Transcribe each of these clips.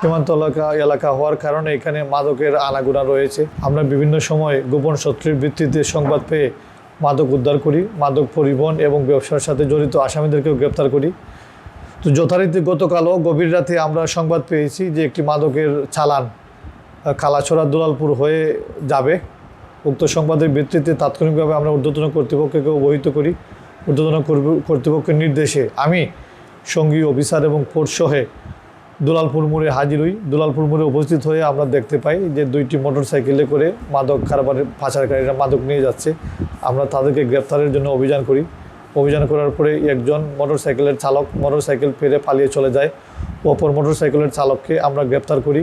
সীমান্ত এলাকা এলাকা হওয়ার কারণে এখানে মাদকের আনাগোনা রয়েছে। আমরা বিভিন্ন সময় গোপন শত্রুর ভিত্তিতে সংবাদ পেয়ে মাদক উদ্ধার করি, মাদক পরিবহন এবং ব্যবসার সাথে জড়িত আসামিদেরকেও গ্রেপ্তার করি। তো যথারীতি গতকালও গভীর রাতে আমরা সংবাদ পেয়েছি যে একটি মাদকের চালান কালাছড়া দুলালপুর হয়ে যাবে। উক্ত সংবাদের ভিত্তিতে তাৎক্ষণিকভাবে আমরা ঊর্ধ্বতন কর্তৃপক্ষকে অবহিত করি। ঊর্ধ্বতন কর্তৃপক্ষের নির্দেশে আমি সঙ্গী, অফিসার এবং ফোর্স সহে দুলালপুর মোড়ে হাজির হই। দুলালপুর মোড়ে উপস্থিত হয়ে আমরা দেখতে পাই যে দুইটি মোটর সাইকেলে করে মাদক কারবারের পাচারকারীরা মাদক নিয়ে যাচ্ছে। আমরা তাদেরকে গ্রেপ্তারের জন্য অভিযান করি। অভিযান করার পরে একজন মোটর সাইকেলের চালক মোটর সাইকেল ফেরে পালিয়ে চলে যায়। অপর মোটর সাইকেলের চালককে আমরা গ্রেপ্তার করি।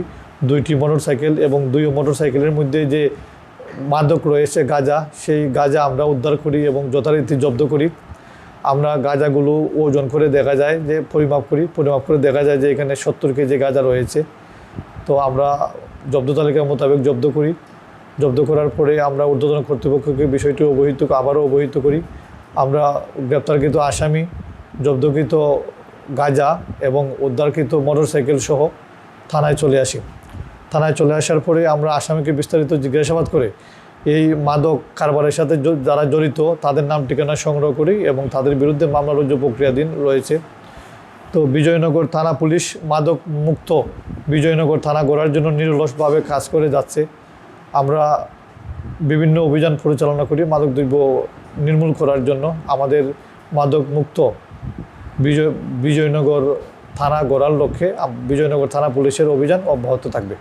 দুইটি মোটর সাইকেল এবং দুই মোটর সাইকেলের মধ্যে যে মাদক রয়েছে গাঁজা, সেই গাঁজা আমরা উদ্ধার করি এবং যথারীতি জব্দ করি। আমরা গাঁজাগুলো ওজন করে দেখা যায় যে, পরিমাপ করি, পরিমাপ করে দেখা যায় যে এখানে সত্তর কেজি গাঁজা রয়েছে। তো আমরা জব্দ তালিকা মোতাবেক জব্দ করি। জব্দ করার পরে আমরা ঊর্ধ্বতন কর্তৃপক্ষকে বিষয়টি অবহিত, আবারও অবহিত করি। আমরা গ্রেপ্তারকৃত আসামি, জব্দকৃত গাঁজা এবং উদ্ধারকৃত মোটরসাইকেল সহ থানায় চলে আসি। থানায় চলে আসার পরে আমরা আসামিকে বিস্তারিত জিজ্ঞাসাবাদ করে মাদক কারবারের সাথে যারা জড়িত, তাদের নাম ঠিকানা সংগ্রহ করি এবং তাদের বিরুদ্ধে মামলা রুজু প্রক্রিয়াধীন রয়েছে। তো বিজয়নগর থানা পুলিশ মাদক মুক্ত বিজয়নগর থানা গড়ার জন্য নিরলসভাবে কাজ করে যাচ্ছে। আমরা বিভিন্ন অভিযান পরিচালনা করি মাদক দ্রব্য নির্মূল করার জন্য। আমাদের মাদক মুক্ত বিজয়, বিজয়নগর থানা গড়ার লক্ষ্যে বিজয়নগর থানা পুলিশের অভিযান অব্যাহত থাকবে।